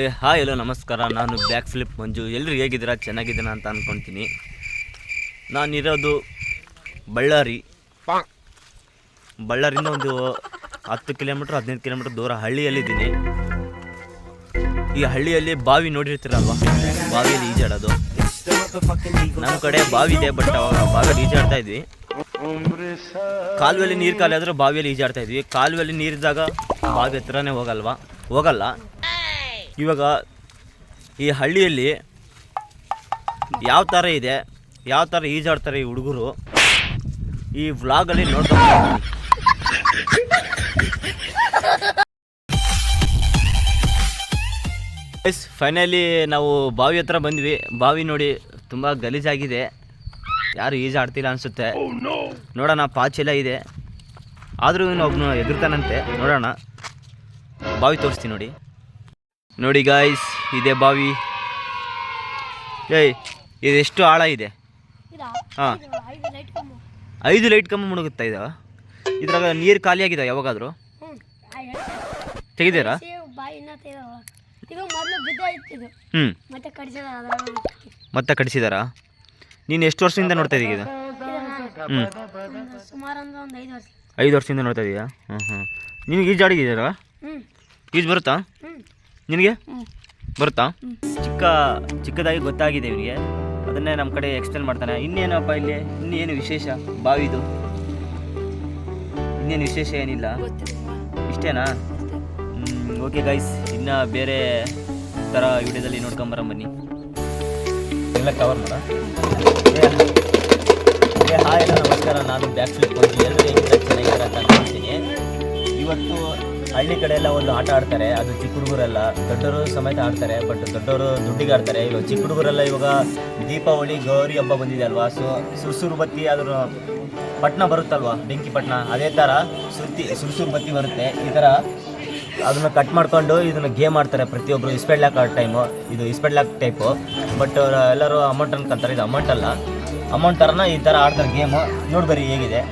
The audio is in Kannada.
ಏ, ಹಾಯ್ ಎಲ್ಲೋ ನಮಸ್ಕಾರ. ನಾನು ಬ್ಯಾಕ್ ಫ್ಲಿಪ್ ಮಂಜು. ಎಲ್ಲರೂ ಹೇಗಿದ್ದೀರಾ? ಚೆನ್ನಾಗಿದ್ದೀರಾ ಅಂತ ಅಂದ್ಕೊತೀನಿ ನಾನಿರೋದು ಬಳ್ಳಾರಿ. ಬಳ್ಳಾರಿಂದ ಒಂದು ಹತ್ತು ಕಿಲೋಮೀಟ್ರ್, ಹದಿನೈದು ಕಿಲೋಮೀಟ್ರ್ ದೂರ ಹಳ್ಳಿಯಲ್ಲಿದ್ದೀನಿ. ಈ ಹಳ್ಳಿಯಲ್ಲಿ ಬಾವಿ ನೋಡಿರ್ತೀರಲ್ವ? ಬಾವಿಯಲ್ಲಿ ಈಜಾಡೋದು. ನಮ್ಮ ಕಡೆ ಬಾವಿ ಇದೆ ಬಟ್ ಅವಾಗ ಬಾವಿಯಲ್ಲಿ ಈಜಾಡ್ತಾ ಇದ್ವಿ. ಕಾಲುವೆಯಲ್ಲಿ ನೀರು ಖಾಲಿ ಆದ್ರೆ ಬಾವಿಯಲ್ಲಿ ಈಜಾಡ್ತಾ ಇದ್ವಿ. ಕಾಲುವೆಯಲ್ಲಿ ನೀರಿದ್ದಾಗ ಬಾವಿ ಹತ್ರನೇ ಹೋಗಲ್ವಾ? ಹೋಗಲ್ಲ. ಇವಾಗ ಈ ಹಳ್ಳಿಯಲ್ಲಿ ಯಾವ ಥರ ಇದೆ, ಯಾವ ಥರ ಈಜಾಡ್ತಾರೆ ಈ ಹುಡುಗರು, ಈ ವ್ಲಾಗಲ್ಲಿ ನೋಡ್ಕೊಂಡು ಎಸ್ ಫೈನಲಿ ನಾವು ಬಾವಿ ಹತ್ರ ಬಂದ್ವಿ. ಬಾವಿ ನೋಡಿ ತುಂಬ ಗಲೀಜಾಗಿದೆ. ಯಾರು ಈಜಾಡ್ತಿಲ್ಲ ಅನಿಸುತ್ತೆ. ನೋಡೋಣ ಪಾಚೆಲ್ಲ ಇದೆ. ಆದರೂ ಒಬ್ಬನು ಎದುರ್ತಾನಂತೆ. ನೋಡೋಣ. ಬಾವಿ ತೋರಿಸ್ತೀನಿ ನೋಡಿ. ನೋಡಿ ಗಾಯ್ಸ್ ಇದೆ ಬಾವಿ. ಏಯ್ ಇದೆಷ್ಟು ಆಳ ಇದೆ? ಹಾಂ. ಐದು ಲೈಟ್ ಕಂಬ. ಮುಳುಗುತ್ತಾ ಇದಾವ? ಇದ್ರಾಗ ನೀರು ಖಾಲಿಯಾಗಿದೆ ಯಾವಾಗಾದರೂ? ಹ್ಞೂ ಐದು ತೆಗಿದ್ದೀರಾ ಬಾಯಿ ಇನ್ನ ತೆಗೆದ ಇದು ಮೊದಲು ಬಿದ್ದ ಇತ್ತು ಇದು. ಹ್ಞೂ. ಮತ್ತೆ ಕಡಿಸಿದಾರ ನೀನು ಎಷ್ಟು ವರ್ಷದಿಂದ ನೋಡ್ತಾ ಇದೀಗ ಇದು? ಹ್ಞೂ. ಐದು ವರ್ಷ. ಐದು ವರ್ಷದಿಂದ ನೋಡ್ತಾ ಇದೀಯಾ? ಹ್ಞೂ ಹ್ಞೂ ನಿನಗೆ ಈಜಾಡಿದ್ದೀರಾ ಹ್ಞೂ. ಈಜು ಬರುತ್ತಾ? ನಿನಗೆ? ಬರುತ್ತಾ? ಚಿಕ್ಕ ಚಿಕ್ಕದಾಗಿ ಗೊತ್ತಾಗಿದೆ ಇವನಿಗೆ. ಅದನ್ನೇ ನಮ್ಮ ಕಡೆ ಎಕ್ಸ್ಪ್ಲೇನ್ ಮಾಡ್ತಾನೆ. ಇನ್ನೇನಪ್ಪ ಇಲ್ಲಿ? ಇನ್ನೇನು ವಿಶೇಷ? ಬಾವಿದು? ಇನ್ನೇನು ವಿಶೇಷ ಏನಿಲ್ಲ? ಇಷ್ಟೇನಾ? ಓಕೆ ಗೈಸ್ ಇನ್ನು ಬೇರೆ ಥರ ವಿಡಿಯೋದಲ್ಲಿ ನೋಡ್ಕೊಂಬರ ಬನ್ನಿ. ಎಲ್ಲ ಕವರ್ ಮಾಡ. ಹಾಯ್ ಎಲ್ಲ ನಮಸ್ಕಾರ. ನಾನು ಬ್ಯಾಕ್ ಫ್ಲಿಪ್ ಬಂದು ಎಲ್ಲರೂ ಹೆಂಗಿರ ಚೆನ್ನಾಗಿದ್ದಾರೆ ಅಂತ ಇವತ್ತು ಹಳ್ಳಿ ಕಡೆ ಎಲ್ಲ ಒಂದು ಆಟ ಆಡ್ತಾರೆ. ಅದು ಚಿಕ್ಕ ಹುಡುಗರೆಲ್ಲ. ದೊಡ್ಡವರು ಸಮೇತ ಆಡ್ತಾರೆ ಬಟ್ ದೊಡ್ಡವರು ದುಡ್ಡಿಗೆ ಆಡ್ತಾರೆ. ಇವಾಗ ಚಿಕ್ಕ ಹುಡುಗರೆಲ್ಲ ಇವಾಗ ದೀಪಾವಳಿ, ಗೌರಿ ಹಬ್ಬ ಬಂದಿದೆ ಅಲ್ವಾ? ಸೊ ಸುರ್ಸುರು ಬತ್ತಿ ಅದ್ರ ಪಟ್ನ ಬರುತ್ತಲ್ವಾ? ಬೆಂಕಿ ಪಟ್ನ? ಅದೇ ಥರ ಸುರ್ತಿ ಸುರ್ಸುರು ಬತ್ತಿ ಬರುತ್ತೆ. ಈ ಥರ ಅದನ್ನು ಕಟ್ ಮಾಡ್ಕೊಂಡು ಇದನ್ನು ಗೇಮ್ ಆಡ್ತಾರೆ ಪ್ರತಿಯೊಬ್ಬರು ಇಸ್ಪೆಡ್ ಲಾಕ್ ಆಡೋ ಟೈಮು ಇದು ಇಸ್ಪೆಡ್ ಲಾಕ್ ಟೈಪು ಬಟ್ ಎಲ್ಲರೂ ಅಮೌಂಟ್ ಅನ್ಕೊಂತಾರೆ. ಇದು ಅಮೌಂಟ್ ಅಲ್ಲ. ಅಮೌಂಟ್ ಥರನ ಈ ಥರ ಆಡ್ತಾರೆ ಗೇಮು ನೋಡ್ಬರಿ ಹೇಗಿದೆ?